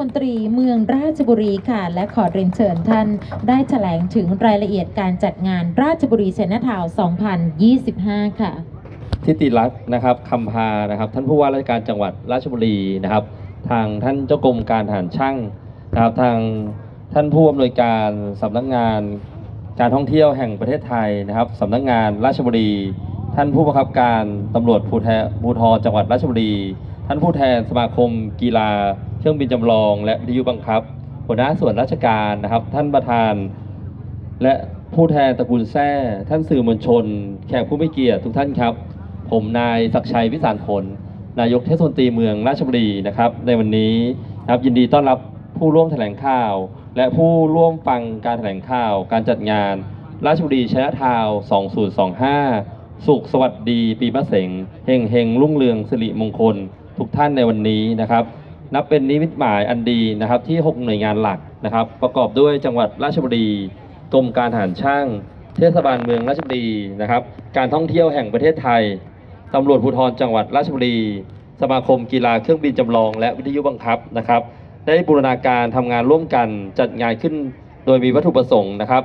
มนตรีเมืองราชบุรีค่ะ และขอเรียนเชิญท่านได้แถลงถึงรายละเอียดการจัดงานราชบุรีเซนทาวน์2025 ค่ะ ทิติรัตน์นะครับคำพานะครับ ท่านผู้ว่าราชการจังหวัดราชบุรีนะครับ ทางท่านเจ้ากรมการทหารช่างนะครับทางท่านผู้อำนวยการสำนักงานการท่องเที่ยวแห่งประเทศไทยนะครับสำนักงานราชบุรี ท่านผู้บังคับการตำรวจภูทภูทรจังหวัดราชบุรี ท่านผู้แทนสมาคมกีฬา เครื่องบินจำลอง และวิทยุบังคับ หัวหน้าส่วนราชการนะครับ ท่านประธาน และผู้แทนตระกูลแท้ท่านสื่อมวลชน แขกผู้มีเกียรติทุกท่านครับ ผมนายศักชัยวิสารผล นายกเทศมนตรีเมืองราชบุรีนะครับ ในวันนี้นะครับยินดีต้อนรับผู้ร่วมแถลงข่าว และผู้ร่วมฟังการแถลงข่าว การจัดงาน ราชบุรีชนะทาวน์2025 สุขสวัสดี ปีมะเสงเฮงเฮงรุ่งเรืองสิริมงคล ทุกท่านในวันนี้นะครับ นับเป็นนิมิตหมายอันดีนะครับที่ 6 หน่วยงานหลักนะครับ ประกอบด้วยจังหวัดราชบุรีกรมการทหารช่าง เทศบาลเมืองราชบุรีนะครับ การท่องเที่ยวแห่งประเทศไทยตำรวจภูธรจังหวัดราชบุรี สมาคมกีฬาเครื่องบินจำลอง และวิทยุบังคับนะครับ ได้บูรณาการทำงานร่วมกันจัดงานขึ้นโดยมีวัตถุประสงค์นะครับ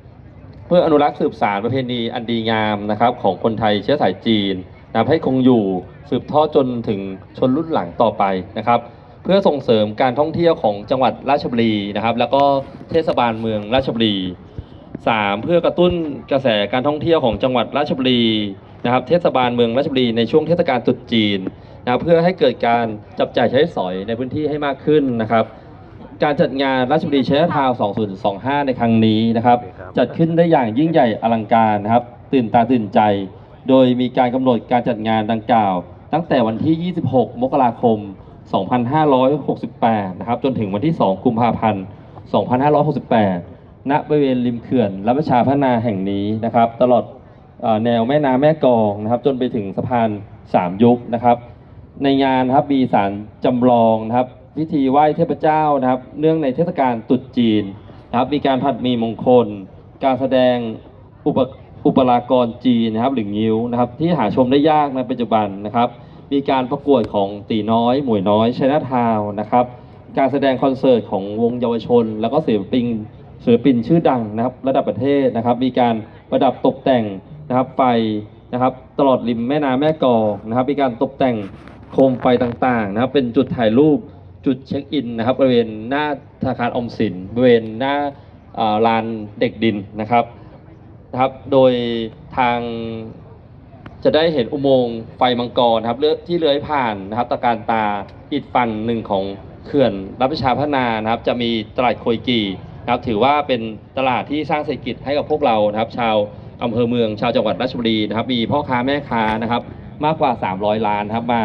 1. เพื่ออนุรักษ์สืบสารประเพณีอันดีงามนะครับของคนไทยเชื้อสายจีนนะให้คงอยู่สืบทอดจนถึงชนรุ่นหลังต่อไปนะครับ เพื่อส่งเสริมการท่องเที่ยวของจังหวัดราชบุรีนะครับ แล้วก็เทศบาลเมืองราชบุรี 3. เพื่อกระตุ้นกระแสการท่องเที่ยวของจังหวัดราชบุรีนะครับเทศบาลเมืองราชบุรีในช่วงเทศกาลตรุษจีนนะครับเพื่อให้เกิดการจับจ่ายใช้สอยในพื้นที่ให้มากขึ้นนะครับ การจัดงานราชบุรีเชนทาวน์2025 ในครั้งนี้นะครับ จัดขึ้นได้อย่างยิ่งใหญ่อลังการนะครับ ตื่นตาตื่นใจ โดยมีการกำหนดการจัดงานดังกล่าว ตั้งแต่วันที่ 26 มกราคม 2568 นะครับ จนถึงวันที่ 2 กุมภาพันธ์ 2568 ณ บริเวณริมเขื่อนรับประชาพัฒนาแห่งนี้นะครับ ตลอดอแนวแม่น้ำแม่กองนะครับ จนไปถึงสะพาน 3 ยุคนะครับ ในงานนะครับมีสารจำลองนะครับพิธีไหว้เทพเจ้านะครับ เนื่องในเทศกาลตรุษจีนนะครับ มีการผัดมีมงคล การแสดงอุปอุปรากรจีนนะครับ หรืองิ้วนะครับ ที่หาชมได้ยากในปัจจุบันนะครับ มีการประกวดของตีน้อย หมวยน้อยชนะทาวนะครับ การแสดงคอนเสิร์ตของวงเยาวชน แล้วก็ศิลปินศิลปินชื่อดังนะครับ ระดับประเทศนะครับ มีการประดับตกแต่งนะครับไฟนะครับตลอดริมแม่น้ำแม่กองนะครับ มีการตกแต่งโคมไฟต่างๆนะครับ เป็นจุดถ่ายรูปจุดเช็คอินนะครับบริเวณหน้าธนาคารอมสินบริเวณหน้าลานเด็กดินนะครับนะครับ โดยทาง จะได้เห็นอุโมงค์ไฟมังกรครับเลือที่เลื้อยผ่านนะครับตะการตาอีกฝั่งหนึ่งของเขื่อนรับประชาพัฒนานะครับ จะมีตลาดโคยกีนะครับถือว่าเป็นตลาดที่สร้างเศรษฐกิจให้กับพวกเรานะครับ ชาวอำเภอเมืองชาวจังหวัดราชบุรีนะครับ มีพ่อค้าแม่ค้านะครับ มากกว่า 300 ล้านนะครับมา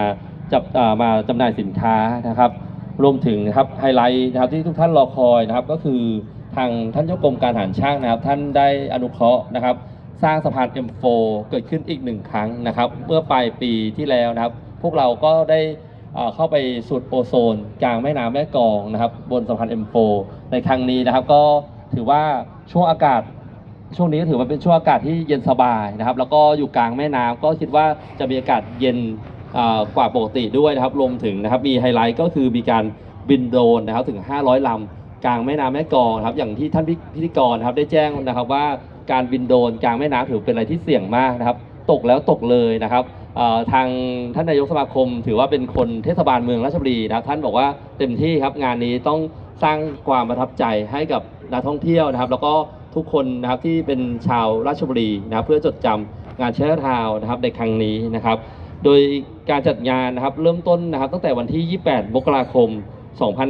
จับเอ่อมาจำหน่ายสินค้านะครับ รวมถึงครับไฮไลท์นะครับที่ทุกท่านรอคอยนะครับ ก็คือทางท่านเจ้ากรมการทหารช่างนะครับ ท่านได้อนุเคราะห์นะครับ สร้างสะพาน M4 เกิดขึ้นอีกหนึ่งครั้งนะครับ เมื่อปลายปีที่แล้วนะครับ พวกเราก็ได้เข้าไปสุดโอโซน กลางแม่น้ำแม่กองนะครับ บนสะพาน M4 ในครั้งนี้นะครับ ก็ถือว่าช่วงอากาศช่วงนี้ก็ถือว่าเป็นช่วงอากาศที่เย็นสบายนะครับ แล้วก็อยู่กลางแม่น้ำก็คิดว่าจะมีอากาศเย็นกว่าปกติด้วยนะครับรวมถึงนะครับมีไฮไลท์ก็คือมีการบินโดรนนะครับถึง 500 ลำกลางแม่น้ำแม่กองนะครับอย่างที่ท่านพิธีกรครับได้แจ้งนะครับว่า การบินโดรนกลางแม่น้ำถือเป็นอะไรที่เสี่ยงมากนะครับ ตกแล้วตกเลยนะครับทางท่านนายกสมาคม ถือว่าเป็นคนเทศบาลเมืองราชบุรีนะครับท่านบอกว่าเต็มที่ครับงานนี้ต้องสร้างความประทับใจให้กับนักท่องเที่ยวนะครับ แล้วก็ทุกคนนะครับที่เป็นชาวราชบุรีนะครับเพื่อจดจำงานเชอร์ทาวน์นะครับในครั้งนี้นะครับ โดยการจัดงานนะครับเริ่มต้นนะครับตั้งแต่วันที่ 28 มกราคม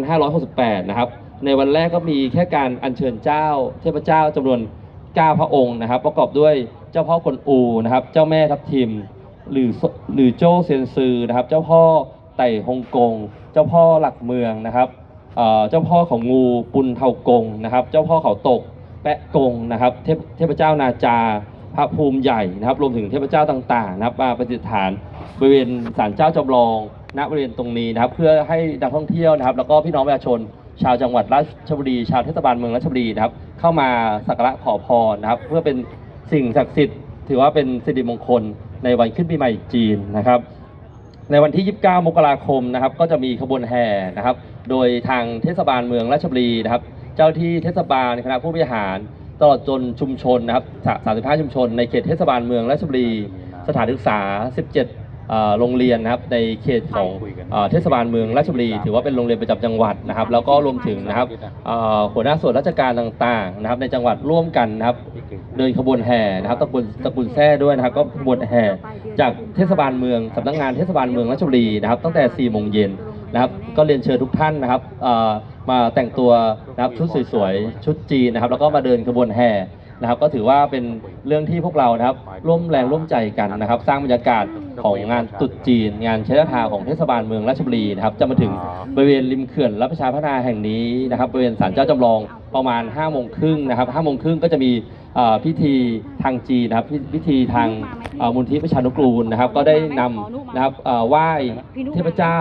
2568 นะครับในวันแรกก็มีแค่การอัญเชิญเจ้า เทพเจ้าจำนวน 9พระองค์นะครับ ประกอบด้วยเจ้าพ่อกวนอูนะครับ เจ้าแม่ทับทิม หรือหรือโจเซียนซือนะครับ เจ้าพ่อไต่ฮงกง เจ้าพ่อหลักเมืองนะครับเอ่อเจ้าพ่อของงูปุนเทากงนะครับ เจ้าพ่อเขาตกแปะกงนะครับ เทพเทพเจ้านาจาพระภูมิใหญ่นะครับ รวมถึงเทพเจ้าต่างๆ นะครับมาประดิษฐานบริเวณศาลเจ้าจำลองณบริเวณตรงนี้นะครับ เพื่อให้นักท่องเที่ยวนะครับ แล้วก็พี่น้องประชาชน ชาวจังหวัดราชบุรี ชาวเทศบาลเมืองราชบุรีนะครับ เข้ามาสักการะขอพรนะครับ เพื่อเป็นสิ่งศักดิ์สิทธิ์ ถือว่าเป็นสิริมงคลในวันขึ้นปีใหม่จีนนะครับ ในวันที่ 29 มกราคมนะครับ ก็จะมีขบวนแห่นะครับ โดยทางเทศบาลเมืองราชบุรีนะครับ เจ้าที่เทศบาลคณะผู้บริหารตลอดจนชุมชนนะครับ 35 ชุมชนในเขตเทศบาลเมืองราชบุรี สถานศึกษา 17เอ่อ โรงเรียนนะครับในเขตของเอ่อเทศบาลเมืองราชบุรี ถือว่าเป็นโรงเรียนประจำจังหวัดนะครับ แล้วก็รวมถึงนะครับเอ่อหัวหน้าส่วนราชการต่างๆนะครับในจังหวัดร่วมกันนะครับเดินขบวนแห่นะครับตระกูลตระกูลแท้ด้วยนะครับ ก็ขบวนแห่จากเทศบาลเมืองสำนักงานเทศบาลเมืองราชบุรีนะครับ ตั้งแต่4โมงเย็นนะครับก็เรียนเชิญทุกท่านนะครับเอ่อมาแต่งตัวนะครับชุดสวยๆชุดจีนนะครับ แล้วก็มาเดินขบวนแห่นะครับ ก็ถือว่าเป็นเรื่องที่พวกเรานะครับ ร่วมแรงร่วมใจกันนะครับ สร้างบรรยากาศ ของงานตรุษจีน งานเชษฐาของเทศบาลเมืองราชบุรีนะครับจะมาถึงบริเวณริมเขื่อนรับประชาพัฒนาแห่งนี้นะครับบริเวณศาลเจ้าจำลองประมาณ5โมงครึ่งนะครับ5โมงครึ่งก็จะมีเอ่อพิธีทางจีนนะครับพิพิธีทางเอ่อมูลที่ประชานุกูลนะครับ ก็ได้นำนะครับเอ่อไหว้เทพเจ้า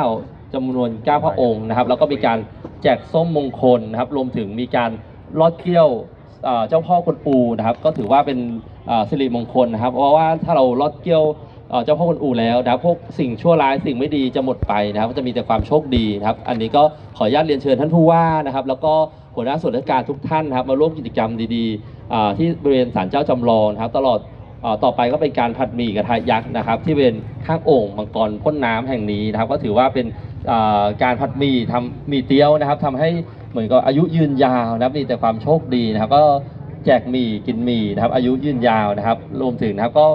จำนวน9พระองค์นะครับแล้วก็มีการแจกส้มมงคลนะครับรวมถึงมีการลอดเกี้ยวเอ่อเจ้าพ่อกวนอูนะครับ ก็ถือว่าเป็นเอ่อสิริมงคลนะครับ เพราะว่าถ้าเราลอดเกี้ยว เจ้าพ่อกวนอูแล้วนะพวกสิ่งชั่วร้ายสิ่งไม่ดีจะหมดไปนะครับก็จะมีแต่ความโชคดีนะครับอันนี้ก็ขออนุญาตเรียนเชิญท่านผู้ว่านะครับ แล้วก็หัวหน้าส่วนราชการทุกท่านนะครับมาร่วมกิจกรรมดีๆที่บริเวณศาลเจ้าจำลองนะครับ ตลอดต่อไปก็เป็นการผัดหมี่กระทะยักษ์นะครับ ที่บริเวณข้างโอ่งมังกรพ่นน้ำแห่งนี้นะครับ ก็ถือว่าเป็นการผัดหมี่ทำหมี่เตี๋ยวนะครับทำให้เหมือนกับอายุยืนยาวนะครับมีแต่ความโชคดีนะครับ ก็แจกหมี่กินหมี่นะครับ อายุยืนยาวนะครับ รวมถึงนะครับก็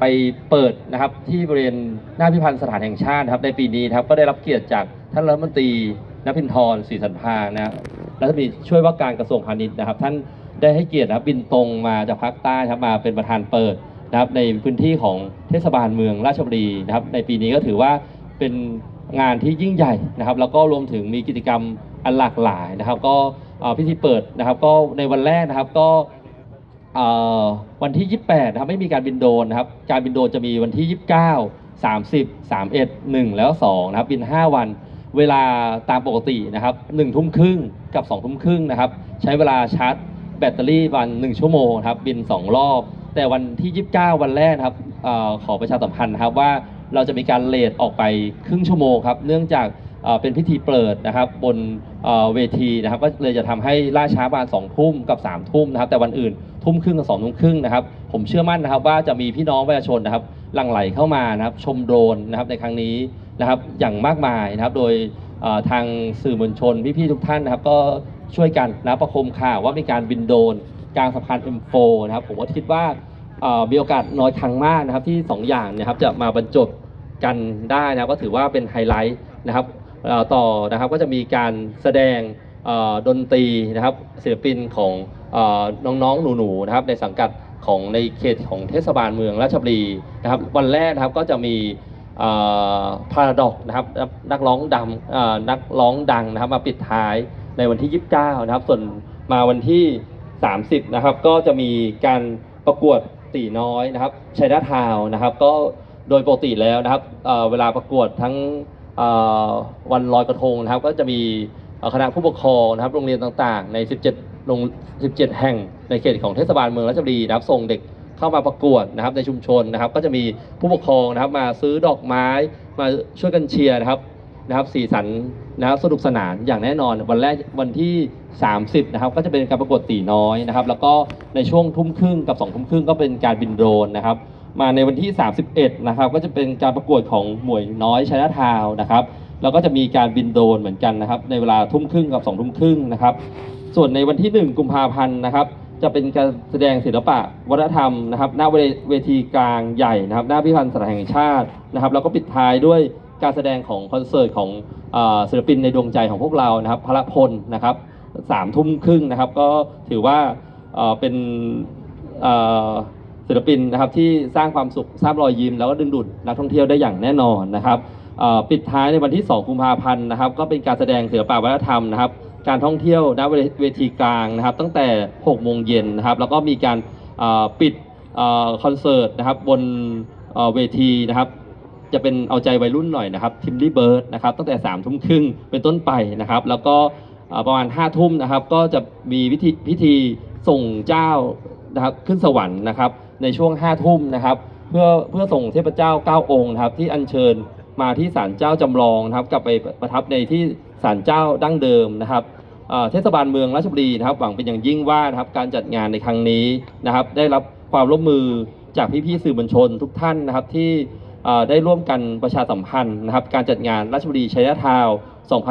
ไปเปิดนะครับที่บริเวณหน้าพิพิธภัณฑ์สถานแห่งชาตินะครับในปีนี้ครับก็ได้รับเกียรติจากท่านรัฐมนตรีนภินทรศรีสันพานะครับรัฐมนตรีช่วยว่าการกระทรวงพาณิชย์นะครับ ท่านได้ให้เกียรตินะครับบินตรงมาจากภาคใต้ครับมาเป็นประธานเปิดนะครับในพื้นที่ของเทศบาลเมืองราชบุรีนะครับ ในปีนี้ก็ถือว่าเป็นงานที่ยิ่งใหญ่นะครับ แล้วก็รวมถึงมีกิจกรรมอันหลากหลายนะครับ ก็พิธีเปิดนะครับ ก็ในวันแรกนะครับก็ วันที่ 28นะครับไม่มีการบินโดรนนะครับการบินโดรนจะมีวันที่ 29 30 31 1 แล้ว 2 นะครับ บิน 5 วัน เวลาตามปกตินะครับ1ทุ่มครึ่งกับ2ทุ่มครึ่งนะครับ ใช้เวลาชาร์จแบตเตอรี่วัน 1 ชั่วโมงครับ บิน 2 รอบ แต่วันที่ 29 วันแรกครับอขอประชาสัมพันธ์ครับว่าเราจะมีการเลทออกไปครึ่งชั่วโมงครับ เนื่องจาก เป็นพิธีเปิดนะครับบนเวทีนะครับก็เลยจะทำให้ล่าช้าประมาณสองทุ่มกับ3ามทุ่มนะครับแต่วันอื่นทุ่มครึ่งกับสองทุ่มครึ่งนะครับผมเชื่อมั่นนะครับว่าจะมีพี่น้องประชาชนนะครับหลั่งไหลเข้ามานะครับชมโดรนนะครับในครั้งนี้นะครับอย่างมากมายนะครับโดยทางสื่อมวลชนพี่ๆทุกท่านนะครับก็ช่วยกันนะประคมข่าวว่ามีการบินโดรนกลางสะพาน M4 นะครับผมก็คิดว่ามีโอกาสน้อยครั้งมากนะครับที่ 2 อย่างนะครับจะมาบรรจบกันได้นะก็ถือว่าเป็นไฮไลท์นะครับ ต่อนะครับก็จะมีการแสดงดนตรีนะครับศิลปินของน้องๆหนูๆนะครับในสังกัดของในเขตของเทศบาลเมืองราชบุรีนะครับวันแรกนะครับก็จะมีพาราดอกนะครับนักร้องดังนักร้องดังนะครับมาปิดท้ายในวันที่ 29 นะครับ ส่วนมาวันที่ 30 นะครับ ก็จะมีการประกวดตีน้อยนะครับชัยนาทาวน์นะครับ ก็โดยปกติแล้วนะครับเวลาประกวดทั้ง วันลอยกระทงนะครับ ก็จะมีคณะผู้ปกครองนะครับ โรงเรียนต่างๆ ใน 17โรง17 แห่งในเขตของเทศบาลเมืองราชบุรีนะครับ ส่งเด็กเข้ามาประกวดนะครับในชุมชนนะครับ ก็จะมีผู้ปกครองนะครับ มาซื้อดอกไม้มาช่วยกันเชียร์นะครับนะครับสีสันนะครับสนุกสนานอย่างแน่นอนวันแรกวันที่ 30นะครับก็จะเป็นการประกวดตีน้อยนะครับ แล้วก็ในช่วงทุ่มครึ่งกับ2ทุ่มครึ่งก็เป็นการบินโดรนนะครับ มาในวันที่ 31 นะครับ ก็จะเป็นการประกวดของหมวยน้อยชนะทาวนะครับ แล้วก็จะมีการบินโดรนเหมือนกันนะครับ ในเวลาทุ่มครึ่งกับ2ทุ่มครึ่งนะครับ ส่วนในวันที่ 1 กุมภาพันธ์นะครับ จะเป็นการแสดงศิลปะวัฒนธรรมนะครับ หน้าเวทีกลางใหญ่นะครับ หน้าพิพิธภัณฑ์สถานแห่งชาตินะครับ แล้วก็ปิดท้ายด้วยการแสดงของคอนเสิร์ตของศิลปินในดวงใจของพวกเรานะครับ พระพลนะครับสามทุ่มครึ่งนะครับ ก็ถือว่าเป็น ศิลปินนะครับที่สร้างความสุขสร้างรอยยิ้มแล้วก็ดึงดูดนักท่องเที่ยวได้อย่างแน่นอนนะครับปิดท้ายในวันที่ 2 กุมภาพันธ์นะครับ ก็เป็นการแสดงศิลปะวัฒนธรรมนะครับ การท่องเที่ยวณเวทีกลางนะครับ ตั้งแต่ 6 โมงเย็นนะครับ แล้วก็มีการปิดคอนเสิร์ตนะครับบนเวทีนะครับจะเป็นเอาใจวัยรุ่นหน่อยนะครับทิมลี่เบิร์ดนะครับตั้งแต่3ามทุ่มครึ่งเป็นต้นไปนะครับ แล้วก็ประมาณ5้าทุ่มนะครับ ก็จะมีพิธีพิธีส่งเจ้านะครับขึ้นสวรรค์นะครับ ในช่วง5้าทุ่มนะครับ เพื่อเพื่อส่งเทพเจ้าเก้าองค์นะครับ ที่อัญเชิญมาที่ศาลเจ้าจำลองนะครับ กลับไปประทับในที่ศาลเจ้าดั้งเดิมนะครับเทศบาลเมืองราชบุรีนะครับ หวังเป็นอย่างยิ่งว่านะครับการจัดงานในครั้งนี้นะครับ ได้รับความร่วมมือจากพี่ๆสื่อมวลชนทุกท่านนะครับที่ได้ร่วมกันประชาสัมพันธ์นะครับ การจัดงานราชบุรีชัยทาว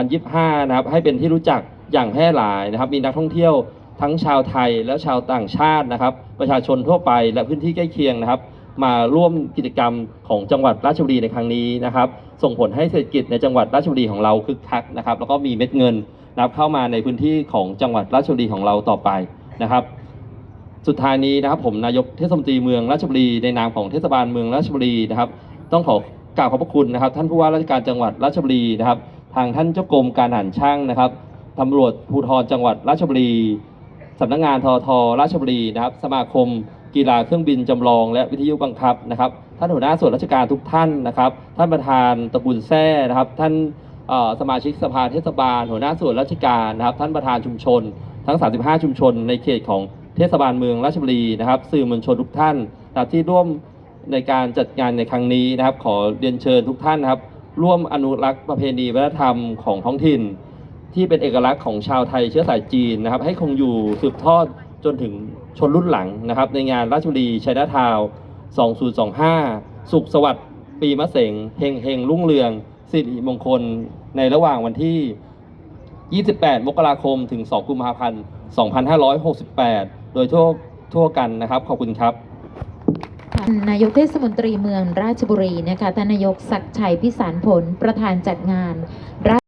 2025 นะครับ ให้เป็นที่รู้จักอย่างแพร่หลายนะครับ มีนักท่องเที่ยว ทั้งชาวไทยและชาวต่างชาตินะครับ ประชาชนทั่วไปและพื้นที่ใกล้เคียงนะครับ มาร่วมกิจกรรมของจังหวัดราชบุรีในครั้งนี้นะครับ ส่งผลให้เศรษฐกิจในจังหวัดราชบุรีของเราคึกคักนะครับ แล้วก็มีเม็ดเงินนะครับเข้ามาในพื้นที่ของจังหวัดราชบุรีของเราต่อไปนะครับ สุดท้ายนี้นะครับผมนายกเทศมนตรีเมืองราชบุรีในนามของเทศบาลเมืองราชบุรีนะครับ ต้องขอกราบขอบพระคุณนะครับ ท่านผู้ว่าราชการจังหวัดราชบุรีนะครับ ทางท่านเจ้ากรมการอาหารช่างนะครับตำรวจภูธรจังหวัดราชบุรี สำนักงานทอทราชบุรีนะครับ สมาคมกีฬาเครื่องบินจำลอง และวิทยุบังคับนะครับ ท่านหัวหน้าส่วนราชการทุกท่านนะครับ ท่านประธานตระกูลแท้นะครับ ท่านสมาชิกสภาเทศบาล หัวหน้าส่วนราชการนะครับ ท่านประธานชุมชน ทั้ง 35 ชุมชน ในเขตของเทศบาลเมืองราชบุรีนะครับ สื่อมวลชนทุกท่านนะที่ร่วมในการจัดงานในครั้งนี้นะครับ ขอเรียนเชิญทุกท่านนะครับ ร่วมอนุรักษ์ประเพณีวัฒนธรรมของท้องถิ่น ที่เป็นเอกลักษณ์ของชาวไทยเชื้อสายจีนนะครับ ให้คงอยู่สืบทอดจนถึงชนรุ่นหลังนะครับ ในงานราชบุรีชัยนาทาว 2025 สุขสวัสดิ์ปีมะเสงเฮงเฮงรุ่งเรืองสิริมงคลในระหว่างวันที่ 28 มกราคม ถึง 2 กุมภาพันธ์ 2568 โดยทั่วทั่วกันนะครับ ขอบคุณครับนายกเทศมนตรีเมืองราชบุรีนะคะ ท่านนายกศักดิ์ชัยพิสารผลประธานจัดงาน